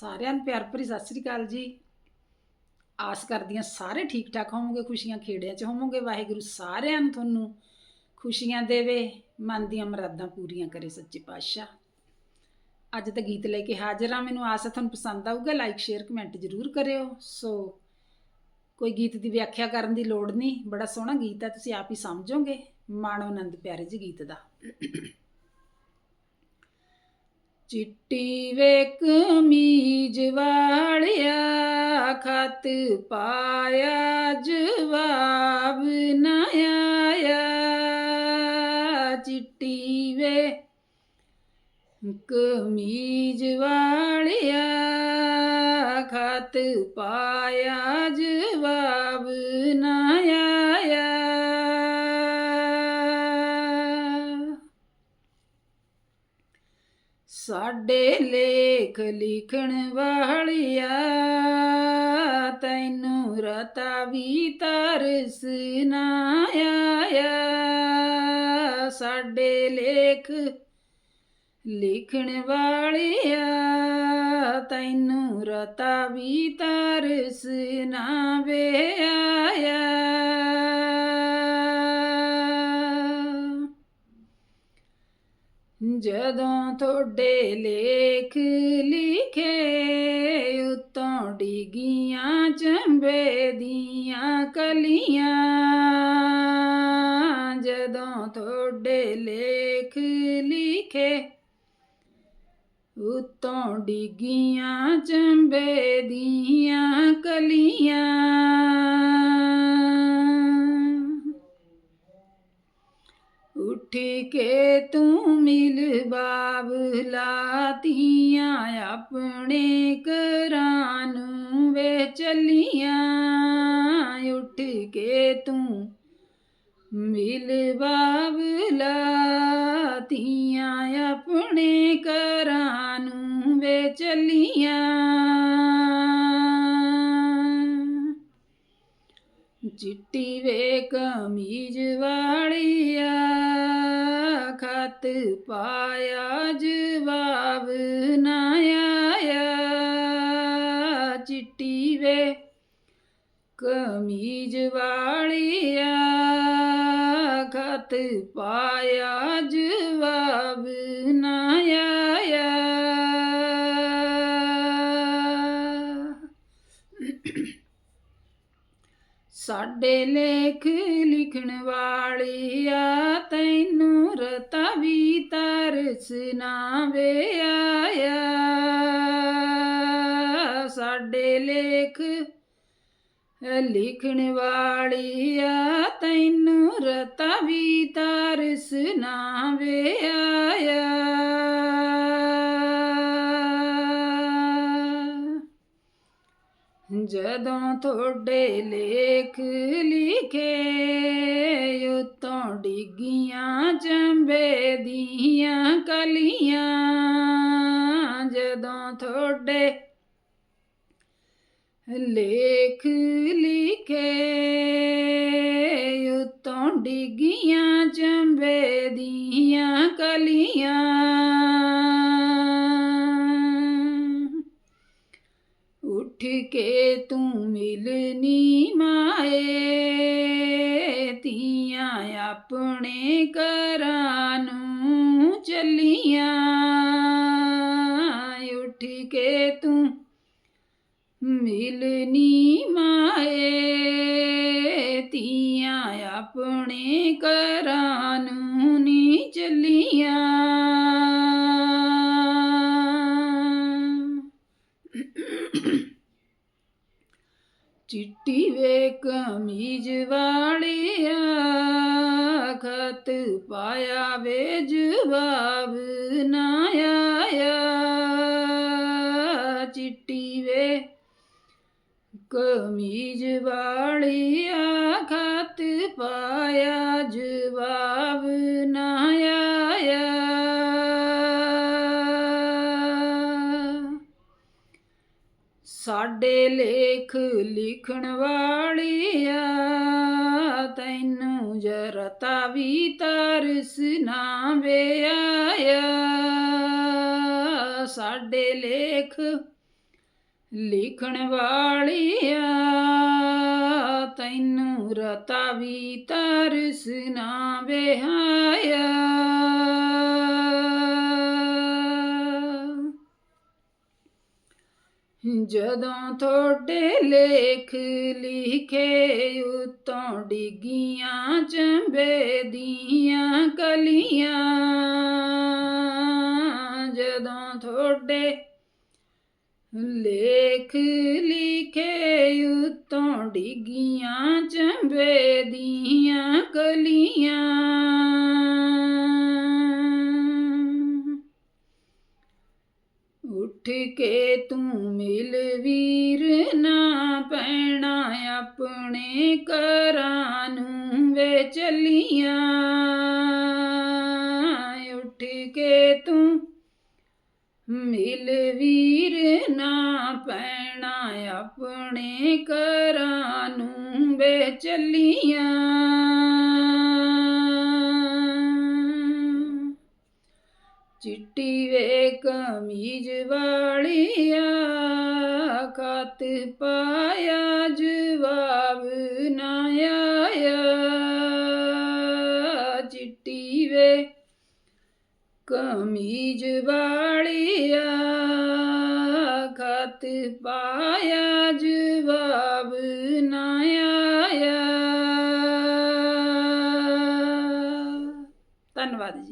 ਸਾਰਿਆਂ ਨੂੰ ਪਿਆਰ ਭਰੀ ਸਤਿ ਸ੍ਰੀ ਅਕਾਲ ਜੀ। ਆਸ ਕਰਦੀ ਹਾਂ ਸਾਰੇ ਠੀਕ ਠਾਕ ਹੋਵੋਗੇ, ਖੁਸ਼ੀਆਂ ਖੇੜਿਆਂ 'ਚ ਹੋਵੋਗੇ, ਵਾਹਿਗੁਰੂ ਸਾਰਿਆਂ ਨੂੰ ਤੁਹਾਨੂੰ ਖੁਸ਼ੀਆਂ ਦੇਵੇ, ਮਨ ਦੀਆਂ ਮਰਾਦਾਂ ਪੂਰੀਆਂ ਕਰੇ ਸੱਚੇ ਪਾਤਸ਼ਾਹ। ਅੱਜ ਤਾਂ ਗੀਤ ਲੈ ਕੇ ਹਾਜ਼ਰ ਹਾਂ, ਮੈਨੂੰ ਆਸ ਹੈ ਤੁਹਾਨੂੰ ਪਸੰਦ ਆਊਗਾ ਲਾਈਕ ਸ਼ੇਅਰ ਕਮੈਂਟ ਜ਼ਰੂਰ ਕਰਿਓ। ਸੋ ਕੋਈ ਗੀਤ ਦੀ ਵਿਆਖਿਆ ਕਰਨ ਦੀ ਲੋੜ ਨਹੀਂ, ਬੜਾ ਸੋਹਣਾ ਗੀਤ ਹੈ, ਤੁਸੀਂ ਆਪ ਹੀ ਸਮਝੋਗੇ ਮਾਣੋ ਆਨੰਦ ਪਿਆਰੇ ਜੀ ਗੀਤ ਦਾ। ਚਿੱਟੀ ਵੇ ਕਮੀਜ਼ ਵਾਲਿਆ, ਖਤ ਪਾਇਆ ਜਵਾਬ ਨਾ ਆਇਆ। ਚਿੱਟੀ ਵੇ ਕਮੀਜ਼ ਵਾਲਿਆ, ਖਤ ਪਾਇਆ ਜਵਾਬ ਸਾਡੇ ਲੇਖ ਲਿਖਣ ਵਾਲਿਆ, ਤੈਨੂੰ ਰਤਾ ਵੀ ਤਰਸ ਨਾ ਆਇਆ। ਸਾਡੇ ਲੇਖ ਲਿਖਣ ਵਾਲਿਆ, ਤੈਨੂੰ ਰਤਾ ਵੀ ਤਰਸ ਨਾ ਵੇ ਆਇਆ। ਜਦੋਂ ਤੁਹਾਡੇ ਲੇਖ ਲਿਖੇ ਉਤੋਂ ਡਿਗੀਆਂ ਚੰਬੇ ਦੀਆਂ ਕਲੀਆਂ। ਜਦੋਂ ਤੁਹਾਡੇ ਲੇਖ ਲਿਖੇ ਉਤੋਂ ਡਿਗੀਆਂ ਚੰਬੇ ਦੀਆਂ ਕਲੀਆਂ। ਉੱਠ ਕੇ ਤੂੰ ਮਿਲ ਬਾਬਲਾ ਤੀਆਂ ਆਪਣੇ ਘਰਾਂ ਨੂੰ ਵੇ ਚੱਲੀਆਂ। ਉੱਠ ਕੇ ਤੂੰ ਮਿਲ ਬਾਬਲਾ ਤੀਆਂ ਆਪਣੇ ਘਰਾਂ ਨੂੰ ਵੇ ਚੱਲੀਆਂ। ਚਿੱਟੀ ਵੇ ਕਮੀਜ਼ ਵਾਲਿਆ, ਖਤ ਪਾਇਆ ਜਵਾਬ ਨਾ ਆਇਆ। ਚਿੱਟੀ ਵੇ ਕਮੀਜ਼ ਵਾਲਿਆ, ਖਤ ਪਾਇਆ ਜਵਾਬ ਨਾ ਸਾਡੇ ਲੇਖ ਲਿਖਣ ਵਾਲੀ ਆ ਤੈਨੂੰ ਰਤਾ ਵੀ ਤਰਸ ਨਾ ਵੇ ਆਇਆ ਸਾਡੇ ਲੇਖ ਲਿਖਣ ਵਾਲੀ ਵਾਲਿਆ, ਤੈਨੂੰ ਰਤਾ ਵੀ ਤਰਸ ਨਾ ਵੇ ਆਇਆ ਜਦੋਂ ਤੁਹਾਡੇ ਲੇਖ ਲਿਖੇ, ਉਤੋਂ ਡਿੱਗੀਆਂ ਚੰਬੇ ਦੀਆਂ ਕਲੀਆਂ। ਜਦੋਂ ਤੁਹਾਡੇ ਲੇਖ ਲਿਖੇ, ਉਤੋਂ ਡਿੱਗੀਆਂ ਚੰਬੇ ਦੀਆਂ ਕਲੀਆਂ। ਉੱਠ ਕੇ ਤੂੰ ਮਿਲਨੀ ਮਾਏ ਤੀਆਂ ਆਪਣੇ ਘਰਾਂ ਨੂੰ ਚੱਲੀਆਂ ਉੱਠ ਕੇ ਤੂੰ ਮਿਲਨੀ ਚਿੱਟੀ ਵੇ ਕਮੀਜ਼ ਵਾਲਿਆ ਖਤ ਪਾਇਆ ਵੇ ਜਵਾਬ ਨਾ ਆਇਆ। ਚਿੱਟੀ ਵੇ ਕਮੀਜ਼ ਵਾਲਿਆ ਖਤ ਪਾਇਆ ਜਵਾਬ ਸਾਡੇ ਲੇਖ ਲਿਖਣ ਵਾਲਿਆ, ਤੈਨੂੰ ਜਰਤਾ ਵੀ ਤਰਸ ਨਾ ਵੇ ਆਇਆ ਸਾਡੇ ਲੇਖ ਲਿਖਣ ਵਾਲਿਆ, ਤੈਨੂੰ ਰਤਾ ਵੀ ਤਰਸ ਨਾ ਵਿਹਾਇਆ ਜਦੋਂ ਤੁਹਾਡੇ ਲੇਖ ਲਿਖੇ ਉਤੋਂ ਡਿੱਗੀਆਂ ਚੰਬੇ ਦੀਆਂ ਕਲੀਆਂ। ਜਦੋਂ ਤੁਹਾਡੇ ਲੇਖ ਲਿਖੇ ਉਤੋਂ ਡਿੱਗੀਆਂ ਚੰਬੇ ਦੀਆਂ ਕਲੀਆਂ। ਉੱਠ ਕੇ ਤੂੰ ਮਿਲ ਵੀਰ ਨਾ ਪੈਣਾ ਆਪਣੇ ਘਰਾਂ ਨੂੰ ਵੇ ਚੱਲੀਆਂ। ਉੱਠ ਕੇ ਤੂੰ ਮਿਲ ਵੀਰ ਨਾ ਪੈਣਾ ਆਪਣੇ ਘਰਾਂ ਨੂੰ ਵੇ ਚੱਲੀਆਂ। ਚਿੱਟੀ ਵੇ ਕਮੀਜ਼ ਵਾਲਿਆ ਖਤ ਪਾਇਆ ਜਵਾਬ ਨਾ ਆਇਆ। ਚਿੱਟੀ ਵੇ ਕਮੀਜ਼ ਵਾਲਿਆ, ਖਤ ਪਾਇਆ ਜਵਾਬ ਨਾ ਆਇਆ। ਧੰਨਵਾਦ ਜੀ।